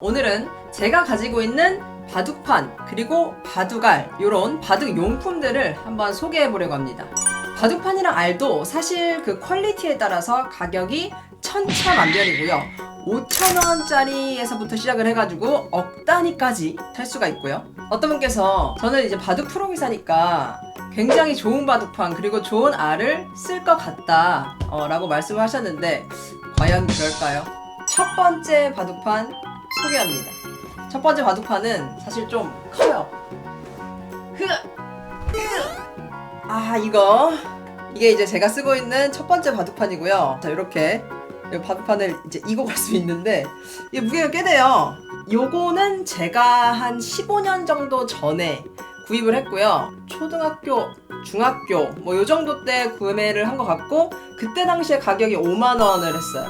오늘은 제가 가지고 있는 바둑판 그리고 바둑알 이런 바둑 용품들을 한번 소개해 보려고 합니다. 바둑판이랑 알도 사실 그 퀄리티에 따라서 가격이 천차만별이고요. 5천원짜리에서부터 시작을 해가지고 억 단위까지 살 수가 있고요. 어떤 분께서 저는 이제 바둑 프로 기사니까 굉장히 좋은 바둑판 그리고 좋은 알을 쓸 것 같다 어, 라고 말씀을 하셨는데 과연 그럴까요? 첫 번째 바둑판 소개합니다. 첫 번째 바둑판은 사실 좀 커요. 아, 이거. 이게 이제 제가 쓰고 있는 첫 번째 바둑판이고요. 자, 이렇게 이 바둑판을 이제 이고 갈수 있는데 이게 무게가 꽤 돼요. 요거는 제가 한 15년 정도 전에 구입을 했고요. 초등학교, 중학교 뭐 요 정도 때 구매를 한 것 같고 그때 당시에 가격이 5만 원을 했어요.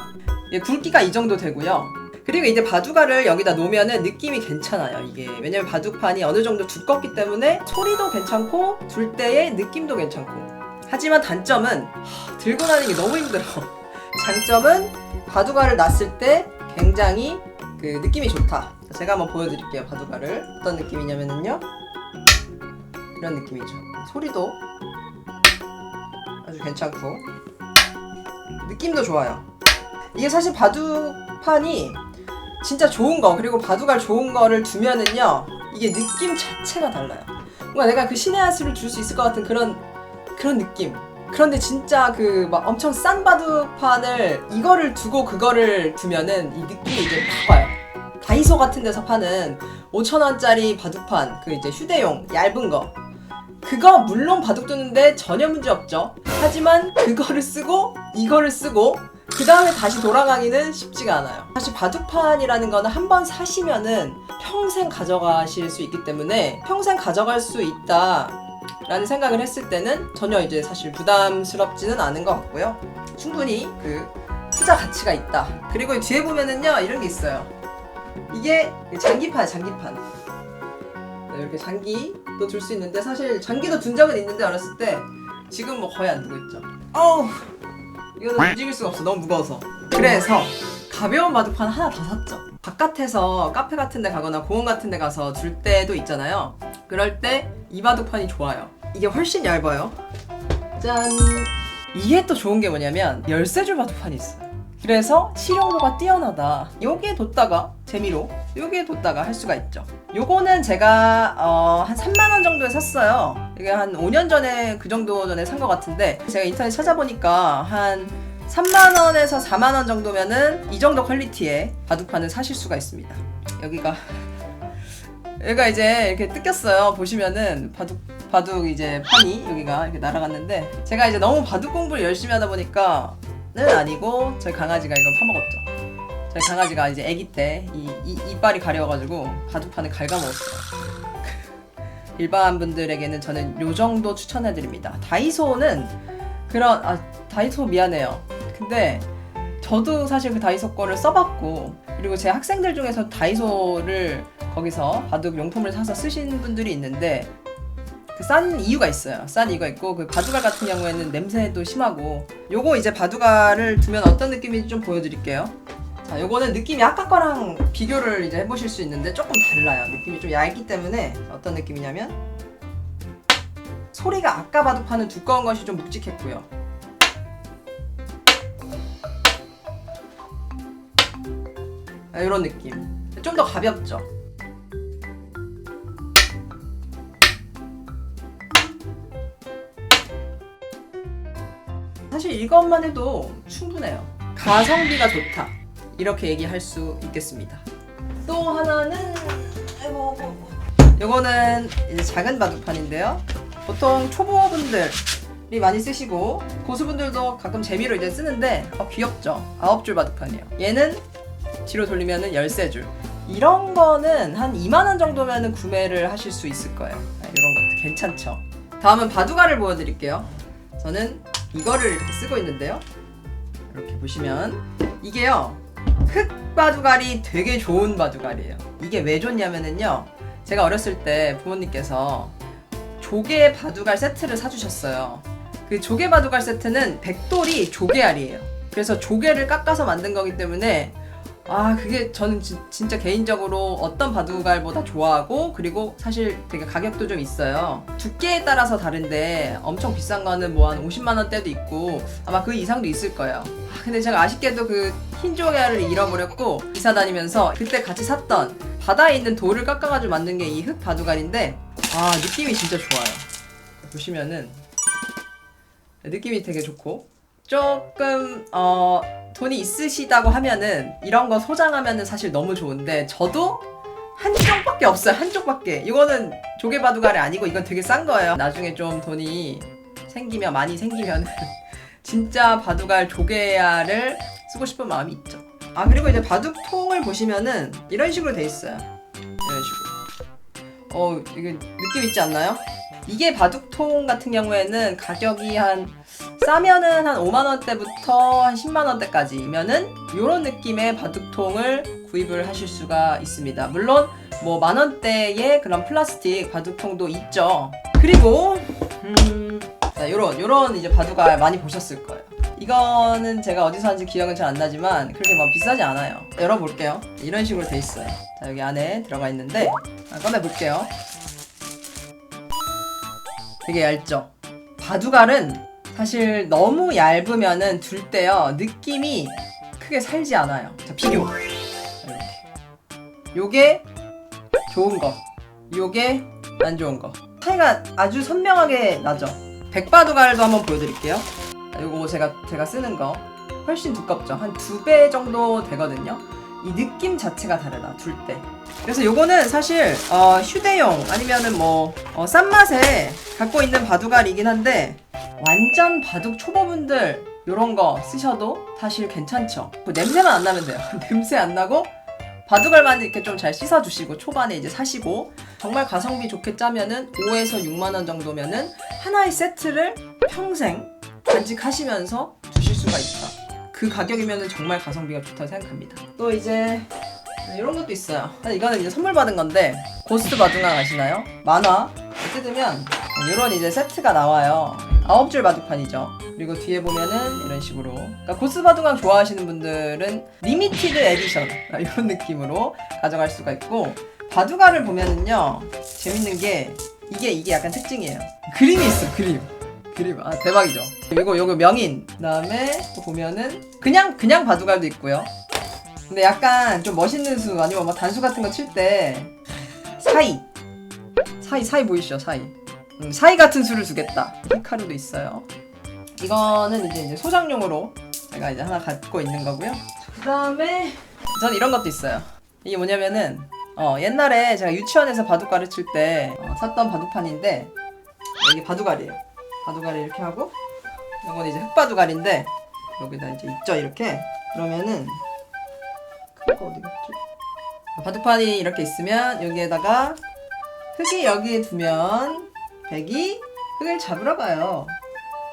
이게 굵기가 이 정도 되고요. 그리고 이제 바둑알을 여기다 놓으면은 느낌이 괜찮아요. 이게 왜냐면 바둑판이 어느 정도 두껍기 때문에 소리도 괜찮고 둘 때의 느낌도 괜찮고. 하지만 단점은 하, 들고 다니기 너무 힘들어. 장점은 바둑알을 놨을 때 굉장히 그 느낌이 좋다. 제가 한번 보여드릴게요. 바둑알을 어떤 느낌이냐면은요. 이런 느낌이죠. 소리도 아주 괜찮고 느낌도 좋아요. 이게 사실 바둑판이 진짜 좋은 거 그리고 바둑알 좋은 거를 두면은요 이게 느낌 자체가 달라요. 뭔가 내가 그 신의 한 수를 줄 수 있을 것 같은 그런 그런 느낌. 그런데 진짜 그 막 엄청 싼 바둑판을 이거를 두고 그거를 두면은 이 느낌이 이제 팍 와요. 다이소 같은 데서 파는 5천원짜리 바둑판 그 이제 휴대용 얇은 거 그거 물론 바둑 두는데 전혀 문제 없죠. 하지만 그거를 쓰고 이거를 쓰고 그 다음에 다시 돌아가기는 쉽지가 않아요. 사실 바둑판이라는 거는 한 번 사시면은 평생 가져가실 수 있기 때문에 평생 가져갈 수 있다. 라는 생각을 했을 때는 전혀 이제 사실 부담스럽지는 않은 것 같고요. 충분히 그 투자 가치가 있다. 그리고 이 뒤에 보면은요, 이런 게 있어요. 이게 장기판, 장기판. 네, 이렇게 장기도 둘 수 있는데 사실 장기도 둔 적은 있는데 어렸을 때 지금 뭐 거의 안 두고 있죠. 어우, 이거는 움직일 수가 없어. 너무 무거워서. 그래서 가벼운 바둑판 하나 더 샀죠. 바깥에서 카페 같은 데 가거나 공원 같은 데 가서 둘 때도 있잖아요. 그럴 때이 바둑판이 좋아요. 이게 훨씬 얇아요. 짠. 이게 또 좋은 게 뭐냐면 열쇠줄 바둑판이 있어요. 그래서 실용도가 뛰어나다. 여기에 뒀다가 재미로 여기에 뒀다가 할 수가 있죠. 요거는 제가 어, 한 3만 원 정도에 샀어요. 이게 한 5년 전에 그 정도 전에 산 것 같은데 제가 인터넷 찾아보니까 한 3만 원에서 4만 원 정도면은 이 정도 퀄리티의 바둑판을 사실 수가 있습니다. 여기가 여기가 이제 이렇게 뜯겼어요. 보시면은 바둑 바둑 이제 판이 여기가 이렇게 날아갔는데 제가 이제 너무 바둑 공부를 열심히 하다 보니까는 아니고 저희 강아지가 이걸 파먹었죠. 저희 강아지가 이제 아기 때 이 이빨이 가려워가지고 바둑판을 갉아먹었어요. 일반 분들에게는 저는 요 정도 추천해드립니다. 다이소는 그런 아 다이소 미안해요. 근데 저도 사실 그 다이소 거를 써봤고 그리고 제 학생들 중에서 다이소를 거기서 바둑 용품을 사서 쓰신 분들이 있는데 그 싼 이유가 있어요. 싼 이유가 있고 그 바둑알 같은 경우에는 냄새도 심하고 요거 이제 바둑알을 두면 어떤 느낌인지 좀 보여드릴게요. 자, 요거는 느낌이 아까 거랑 비교를 이제 해보실 수 있는데 조금 달라요. 느낌이 좀 얇기 때문에 어떤 느낌이냐면 소리가 아까 바둑판은 두꺼운 것이 좀 묵직했고요. 아, 이런 느낌. 좀 더 가볍죠. 이것만 해도 충분해요. 가성비가 좋다. 이렇게 얘기할 수 있겠습니다. 또 하나는 아이고 요거는 이제 작은 바둑판인데요. 보통 초보분들이 많이 쓰시고 고수분들도 가끔 재미로 이제 쓰는데 어, 귀엽죠. 아홉 줄 바둑판이에요. 얘는 뒤로 돌리면은 열세 줄. 이런 거는 한 2만 원 정도면은 구매를 하실 수 있을 거예요. 아, 이런 것도 괜찮죠. 다음은 바둑알을 보여드릴게요. 저는 이거를 쓰고 있는데요. 이렇게 보시면 이게요 흑 바둑알이 되게 좋은 바둑알이에요. 이게 왜 좋냐면은요 제가 어렸을 때 부모님께서 조개 바둑알 세트를 사주셨어요. 그 조개 바둑알 세트는 백돌이 조개알이에요. 그래서 조개를 깎아서 만든 거기 때문에 아 그게 저는 지- 진짜 개인적으로 어떤 바둑알보다 좋아하고 그리고 사실 되게 가격도 좀 있어요. 두께에 따라서 다른데 엄청 비싼 거는 뭐 한 50만 원대도 있고 아마 그 이상도 있을 거예요. 아, 근데 제가 아쉽게도 그 흰 조개알을 잃어버렸고 이사 다니면서 그때 같이 샀던 바다에 있는 돌을 깎아가지고 만든 게 이 흙 바둑알인데 아 느낌이 진짜 좋아요. 보시면은 느낌이 되게 좋고 조금 어 돈이 있으시다고 하면은 이런 거 소장하면은 사실 너무 좋은데 저도 한쪽밖에 없어요. 한쪽밖에. 이거는 조개 바둑알이 아니고 이건 되게 싼 거예요. 나중에 좀 돈이 생기면 많이 생기면 진짜 바둑알 조개알을 쓰고 싶은 마음이 있죠. 아 그리고 이제 바둑통을 보시면은 이런 식으로 돼 있어요. 이런 식으로. 어 이게 느낌 있지 않나요? 이게 바둑통 같은 경우에는 가격이 한 싸면은 한 5만 원대부터 한 10만 원대까지면은 이런 느낌의 바둑통을 구입을 하실 수가 있습니다. 물론 뭐 만 원대의 그런 플라스틱 바둑통도 있죠. 그리고 음, 자, 요런 요런 이제 바둑알 많이 보셨을 거예요. 이거는 제가 어디서 산지 기억은 잘 안 나지만 그렇게 막 비싸지 않아요. 열어볼게요. 이런 식으로 돼 있어요. 자 여기 안에 들어가 있는데 아, 꺼내 볼게요. 되게 얇죠. 바둑알은 사실 너무 얇으면은 둘 때요 느낌이 크게 살지 않아요. 자 비교. 요게 좋은 거, 요게 안 좋은 거. 차이가 아주 선명하게 나죠. 백바둑알도 한번 보여드릴게요. 자, 요거 제가 제가 쓰는 거 훨씬 두껍죠. 한 두 배 정도 되거든요. 이 느낌 자체가 다르다 둘 때. 그래서 요거는 사실 어, 휴대용 아니면은 뭐 어, 싼 맛에 갖고 있는 바둑알이긴 한데 완전 바둑 초보분들 요런 거 쓰셔도 사실 괜찮죠. 뭐 냄새만 안 나면 돼요. 냄새 안 나고 바둑알만 이렇게 좀 잘 씻어주시고 초반에 이제 사시고 정말 가성비 좋게 짜면은 5에서 6만 원 정도면은 하나의 세트를 평생 간직하시면서 두실 수가 있다. 그 가격이면은 정말 가성비가 좋다고 생각합니다. 또 이제 이런 것도 있어요. 사실 이거는 이제 선물 받은 건데 고스트 바둑알 아시나요? 만화 뜯으면 이런 이제 세트가 나와요. 아홉 줄 바둑판이죠. 그리고 뒤에 보면은 이런 식으로. 그러니까 고스트 바둑알 좋아하시는 분들은 리미티드 에디션 아, 이런 느낌으로 가져갈 수가 있고 바둑알을 보면은요 재밌는 게 이게 이게 약간 특징이에요. 그림이 있어 그림. 그림 아 대박이죠. 이거 요거 명인 그다음에 또 보면은 그냥 그냥 바둑알도 있고요. 근데 약간 좀 멋있는 수 아니면 막 단수 같은 거 칠 때 사이 사이 사이 보이시죠 사이 음, 사이 같은 수를 주겠다. 히카루도 있어요. 이거는 이제, 소장용으로 제가 이제 하나 갖고 있는 거고요. 그 다음에 전 이런 것도 있어요. 이게 뭐냐면은 어, 옛날에 제가 유치원에서 바둑 가르칠 때 어, 샀던 바둑판인데 여기 바둑알이에요. 바둑알이 이렇게 하고 이건 이제 흑바둑알인데 여기다 이제 있죠 이렇게. 그러면은 큰거 어디 갔지? 바둑판이 이렇게 있으면 여기에다가 흙이 여기에 두면 백이 흙을 잡으러 가요.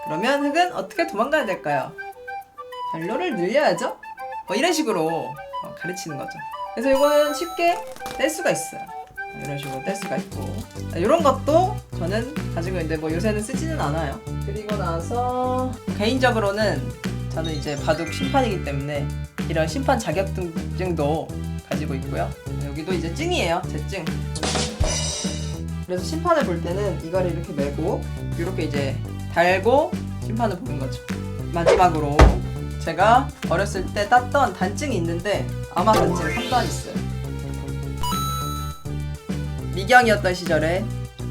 그러면 흙은 어떻게 도망가야 될까요? 발로를 늘려야죠. 뭐 이런 식으로 어, 가르치는 거죠. 그래서 이거는 쉽게 뗄 수가 있어요. 어, 이런 식으로 뗄 수가 있고 이런 것도 저는 가지고 있는데 뭐 요새는 쓰지는 않아요. 그리고 나서 개인적으로는 저는 이제 바둑 심판이기 때문에 이런 심판 자격증도 가지고 있고요. 여기도 이제 증이에요. 제 증. 그래서 심판을 볼 때는 이걸 이렇게 메고 이렇게 이제 달고 심판을 보는 거죠. 마지막으로 제가 어렸을 때 땄던 단증이 있는데 아마 단증 3단 있어요. 미경이었던 시절에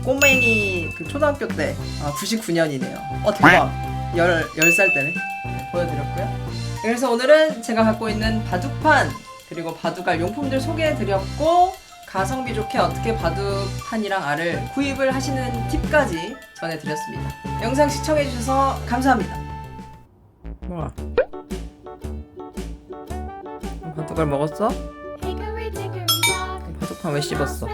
꼬맹이 그 초등학교 때 아, 99년이네요. 어 대박. 열 10살 때네. 네, 보여드렸고요. 그래서 오늘은 제가 갖고 있는 바둑판 그리고 바둑알 용품들 소개해드렸고 가성비 좋게 어떻게 바둑판이랑 알을 구입을 하시는 팁까지 전해드렸습니다. 영상 시청해주셔서 감사합니다. 뭐야? 바둑알 먹었어? 바둑판 왜 씹었어?